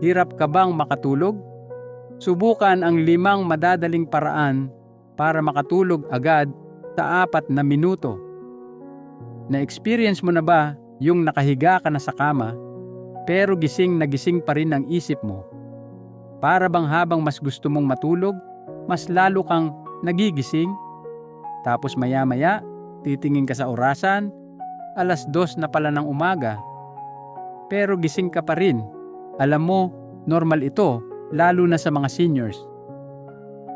Hirap ka bang makatulog? Subukan ang limang madadaling paraan para makatulog agad sa apat na minuto. Na-experience mo na ba yung nakahiga ka na sa kama pero gising na gising pa rin ang isip mo? Para bang habang mas gusto mong matulog, mas lalo kang nagigising? Tapos maya-maya, titingin ka sa orasan, alas dos na pala ng umaga. Pero gising ka pa rin. Alam mo, normal ito, lalo na sa mga seniors.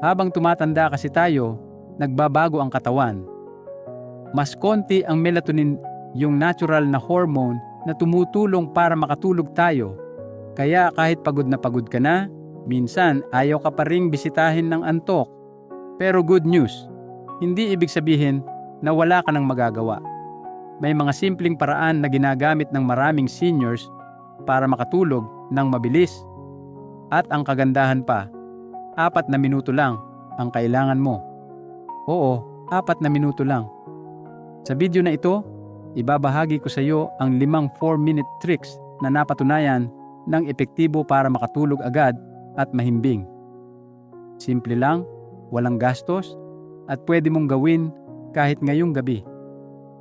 Habang tumatanda kasi tayo, nagbabago ang katawan. Mas konti ang melatonin, yung natural na hormone na tumutulong para makatulog tayo. Kaya kahit pagod na pagod ka na, minsan ayaw ka pa ring bisitahin ng antok. Pero good news, hindi ibig sabihin na wala ka nang magagawa. May mga simpleng paraan na ginagamit ng maraming seniors para makatulog ng mabilis. At ang kagandahan pa, apat na minuto lang ang kailangan mo. Oo, apat na minuto lang. Sa video na ito, ibabahagi ko sa iyo ang limang 4-minute tricks na napatunayan ng epektibo para makatulog agad at mahimbing. Simple lang, walang gastos, at pwede mong gawin kahit ngayong gabi.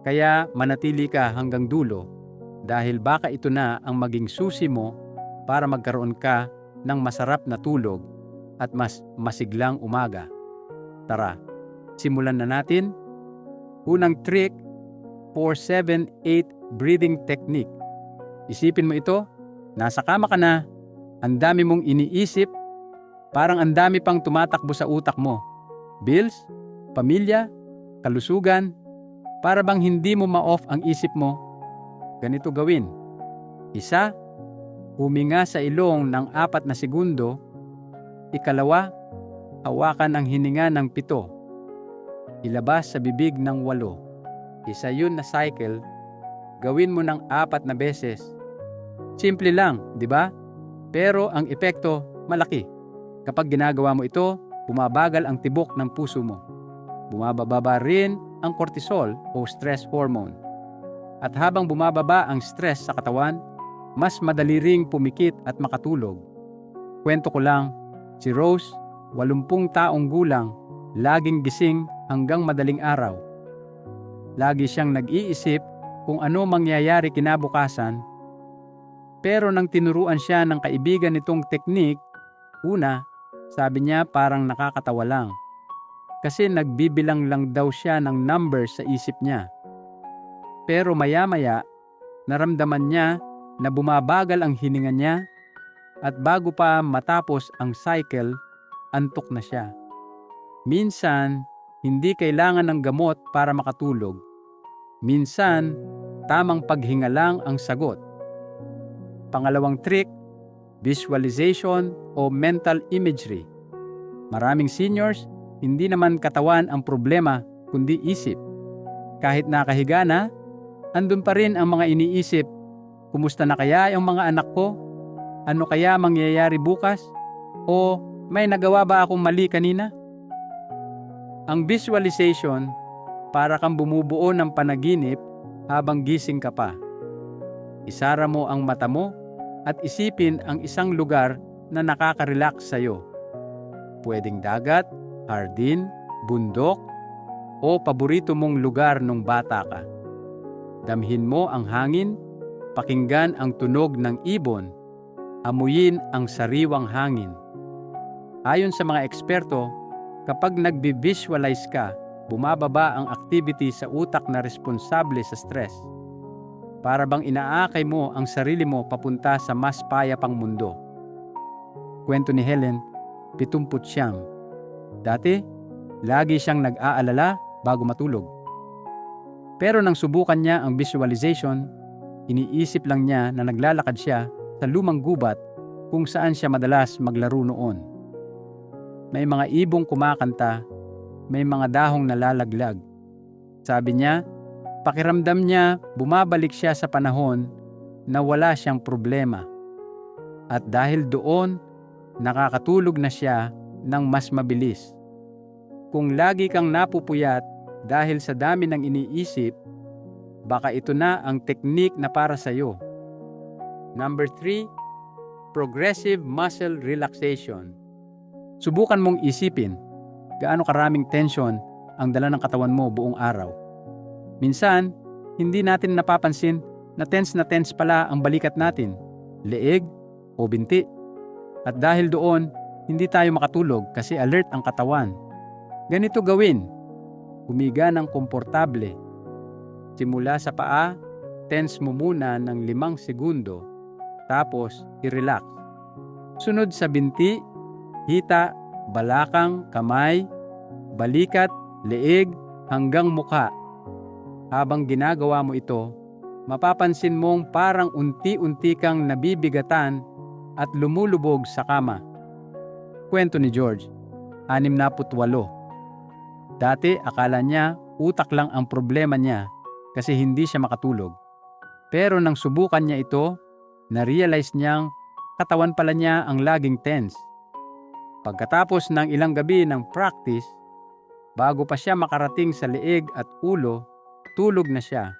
Kaya manatili ka hanggang dulo dahil baka ito na ang maging susi mo para magkaroon ka ng masarap na tulog at mas masiglang umaga. Tara, simulan na natin. Unang trick, 4-7-8 breathing technique. Isipin mo ito, nasa kama ka na, ang dami mong iniisip, parang ang dami pang tumatakbo sa utak mo. Bills, pamilya, kalusugan, para bang hindi mo ma-off ang isip mo, ganito gawin. Isa, huminga sa ilong ng apat na segundo. Ikalawa, hawakan ang hininga ng pito. Ilabas sa bibig ng walo. Isa yun na cycle, gawin mo ng apat na beses. Simple lang, di ba? Pero ang epekto, malaki. Kapag ginagawa mo ito, bumabagal ang tibok ng puso mo. Bumababa rin ang cortisol o stress hormone. At habang bumababa ang stress sa katawan, mas madali ring pumikit at makatulog. Kwento ko lang, si Rose, 80 taong gulang, laging gising hanggang madaling araw. Lagi siyang nag-iisip kung ano mangyayari kinabukasan. Pero nang tinuruan siya ng kaibigan nitong teknik, una, sabi niya parang nakakatawa lang kasi nagbibilang lang daw siya ng numbers sa isip niya. Pero maya-maya, naramdaman niya na bumabagal ang hininga niya at bago pa matapos ang cycle, antok na siya. Minsan, hindi kailangan ng gamot para makatulog. Minsan, tamang paghinga lang ang sagot. Pangalawang trick, visualization o mental imagery. Maraming seniors hindi naman katawan ang problema, kundi isip. Kahit nakahiga na, andun pa rin ang mga iniisip. Kumusta na kaya yung mga anak ko? Ano kaya mangyayari bukas? O may nagawa ba akong mali kanina? Ang visualization, para kang bumubuo ng panaginip habang gising ka pa. Isara mo ang mata mo at isipin ang isang lugar na nakaka-relax sa'yo. Pwedeng dagat, hardin, bundok, o paborito mong lugar nung bata ka. Damhin mo ang hangin, pakinggan ang tunog ng ibon, amuyin ang sariwang hangin. Ayon sa mga eksperto, kapag nagbi-visualize ka, bumababa ang activity sa utak na responsable sa stress. Para bang inaakay mo ang sarili mo papunta sa mas payapang mundo. Kwento ni Helen, 70 siyam. Dati, lagi siyang nag-aalala bago matulog. Pero nang subukan niya ang visualization, iniisip lang niya na naglalakad siya sa lumang gubat kung saan siya madalas maglaro noon. May mga ibong kumakanta, may mga dahong nalalaglag. Sabi niya, pakiramdam niya bumabalik siya sa panahon na wala siyang problema. At dahil doon, nakakatulog na siya ng mas mabilis. Kung lagi kang napupuyat dahil sa dami ng iniisip, baka ito na ang teknik na para sa iyo. Number 3, progressive muscle relaxation. Subukan mong isipin gaano karaming tension ang dala ng katawan mo buong araw. Minsan, hindi natin napapansin na tense na tense pala ang balikat natin, leeg o binti. At dahil doon, hindi tayo makatulog kasi alert ang katawan. Ganito gawin. Humiga ng komportable. Simula sa paa, tense mo muna ng limang segundo, tapos i-relax. Sunod sa binti, hita, balakang, kamay, balikat, leeg, hanggang mukha. Habang ginagawa mo ito, mapapansin mong parang unti-unti kang nabibigatan at lumulubog sa kama. Kwento ni George, 68. Dati akala niya utak lang ang problema niya kasi hindi siya makatulog. Pero nang subukan niya ito, na-realize niyang katawan pala niya ang laging tense. Pagkatapos ng ilang gabi ng practice, bago pa siya makarating sa leeg at ulo, tulog na siya.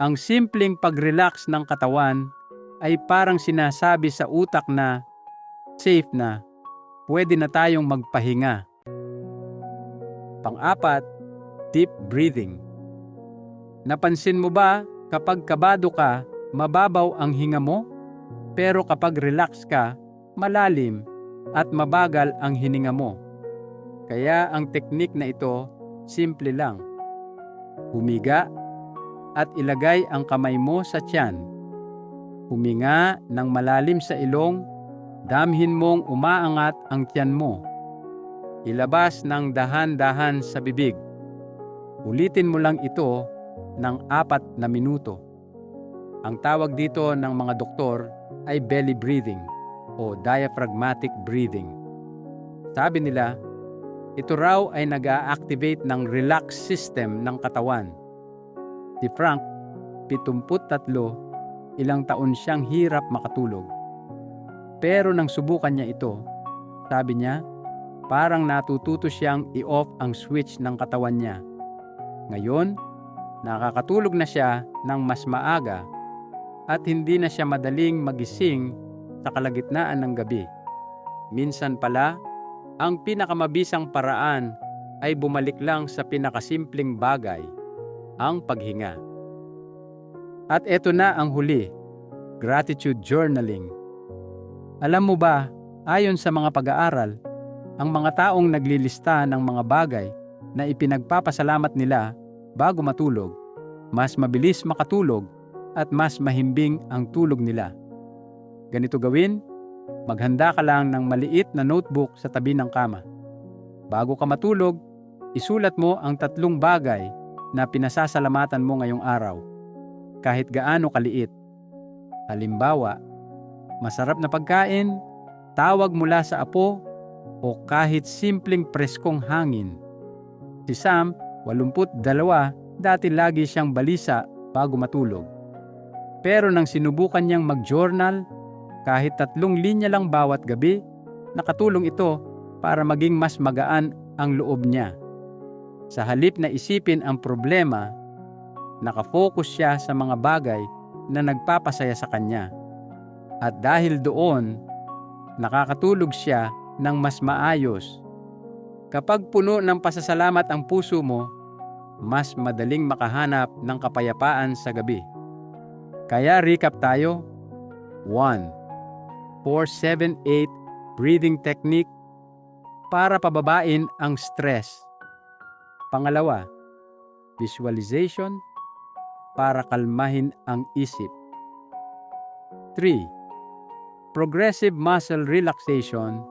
Ang simpleng pag-relax ng katawan ay parang sinasabi sa utak na safe na, pwede na tayong magpahinga. Pang-apat, deep breathing. Napansin mo ba kapag kabado ka, mababaw ang hinga mo? Pero kapag relax ka, malalim at mabagal ang hininga mo. Kaya ang teknik na ito, simple lang. Humiga at ilagay ang kamay mo sa tiyan. Huminga ng malalim sa ilong, damhin mong umaangat ang tiyan mo. Ilabas ng dahan-dahan sa bibig. Ulitin mo lang ito ng apat na minuto. Ang tawag dito ng mga doktor ay belly breathing o diaphragmatic breathing. Sabi nila, ito raw ay nag activate ng relax system ng katawan. Si Frank, 73, ilang taon siyang hirap makatulog. Pero nang subukan niya ito, sabi niya, parang natututo siyang i-off ang switch ng katawan niya. Ngayon, nakakatulog na siya ng mas maaga at hindi na siya madaling magising sa kalagitnaan ng gabi. Minsan pala, ang pinakamabisang paraan ay bumalik lang sa pinakasimpleng bagay, ang paghinga. At eto na ang huli, gratitude journaling. Alam mo ba, ayon sa mga pag-aaral, ang mga taong naglilista ng mga bagay na ipinagpapasalamat nila bago matulog, mas mabilis makatulog at mas mahimbing ang tulog nila. Ganito gawin, maghanda ka lang ng maliit na notebook sa tabi ng kama. Bago ka matulog, isulat mo ang tatlong bagay na pinasasalamatan mo ngayong araw, kahit gaano kaliit. Halimbawa, masarap na pagkain, tawag mula sa apo, o kahit simpleng preskong hangin. Si Sam, 82, dati lagi siyang balisa bago matulog. Pero nang sinubukan niyang mag-journal, kahit tatlong linya lang bawat gabi, nakatulong ito para maging mas magaan ang loob niya. Sa halip na isipin ang problema, nakafocus siya sa mga bagay na nagpapasaya sa kanya. At dahil doon, nakakatulog siya ng mas maayos. Kapag puno ng pasasalamat ang puso mo, mas madaling makahanap ng kapayapaan sa gabi. Kaya recap tayo. 1. 4-7-8 breathing technique para pababain ang stress. Pangalawa, visualization para kalmahin ang isip. 3. Progressive muscle relaxation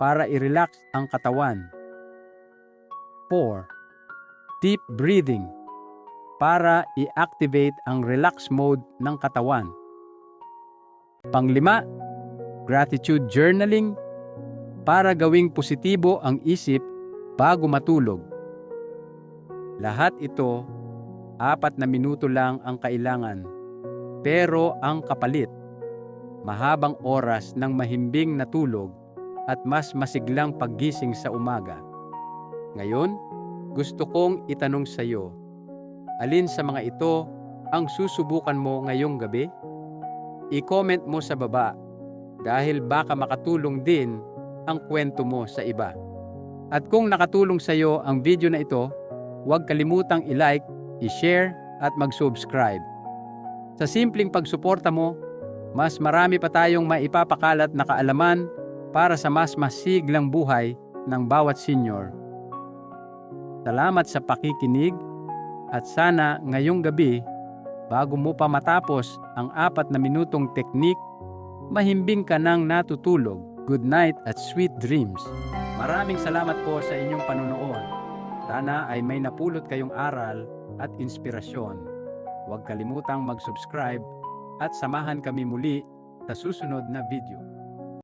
para i-relax ang katawan. 4. Deep breathing para i-activate ang relax mode ng katawan. Panglima, gratitude journaling para gawing positibo ang isip bago matulog. Lahat ito, apat na minuto lang ang kailangan. Pero ang kapalit, mahabang oras ng mahimbing na tulog at mas masiglang paggising sa umaga. Ngayon, gusto kong itanong sa iyo, alin sa mga ito ang susubukan mo ngayong gabi? I-comment mo sa baba dahil baka makatulong din ang kwento mo sa iba. At kung nakatulong sa iyo ang video na ito, huwag kalimutang i-like, i-share at mag-subscribe. Sa simpleng pagsuporta mo, mas marami pa tayong maipapakalat na kaalaman para sa mas masiglang buhay ng bawat senior. Salamat sa pakikinig at sana ngayong gabi, bago mo pa matapos ang apat na minutong teknik, mahimbing ka ng natutulog. Good night at sweet dreams. Maraming salamat po sa inyong panunood. Sana ay may napulot kayong aral at inspirasyon. Huwag kalimutang mag-subscribe at samahan kami muli sa susunod na video.